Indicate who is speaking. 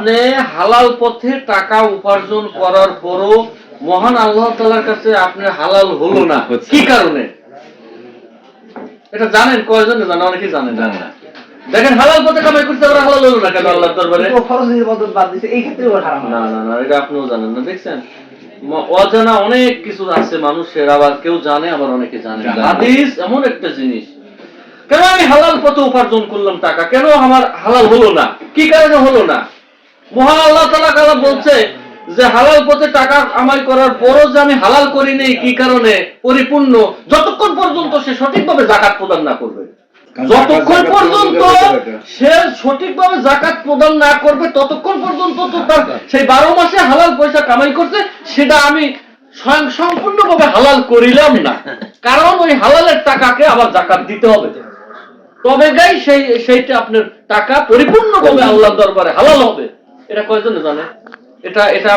Speaker 1: আপনি হালাল পথে টাকা উপার্জন করার পরও মহান আল্লাহ তালার কাছে আপনি হালাল হলো না। কি কারণে? এটা জানেন? কয়জনে জানে? অনেকে জানেন
Speaker 2: জানে না।
Speaker 1: দেখেন হালাল পথে কামাই করতে আবার হালাল হলো না কেন আল্লাহর দরবারে?
Speaker 3: ও ফরজ ইবাদত বাদ দিছে এই ক্ষেত্রে হারাম।
Speaker 1: না না না এটা আপনিও জানেন না দেখছেন? অজানা অনেক কিছু আছে মানুষের আবার কেউ জানে আবার অনেকে জানে না। হাদিস এমন একটা জিনিস। কেন আমি হালাল পথে উপার্জন করলাম টাকা? কেন আমার হালাল হলো না? কি কারণে হলো না? মহান আল্লাহ তালা কালা বলছে যে হালাল পথে টাকা কামাই করার পরও যে আমি হালাল করি নেই কি কারণে? পরিপূর্ণ। যতক্ষণ পর্যন্ত সে সঠিকভাবে জাকাত প্রদান না করবে। যতক্ষণ পর্যন্ত। সে সঠিকভাবে জাকাত প্রদান না করবে ততক্ষণ পর্যন্ত তো তার সেই বারো মাসে হালাল পয়সা কামাই করছে সেটা আমি স্বয়ং সম্পূর্ণভাবে হালাল করিলাম না। কারণ ওই হালালের টাকাকে আবার জাকাত দিতে হবে। তবে গাই সেই সেইটা আপনার টাকা পরিপূর্ণভাবে আল্লাহর দরবারে হালাল হবে। এটা কয়জনে জানে এটা এটা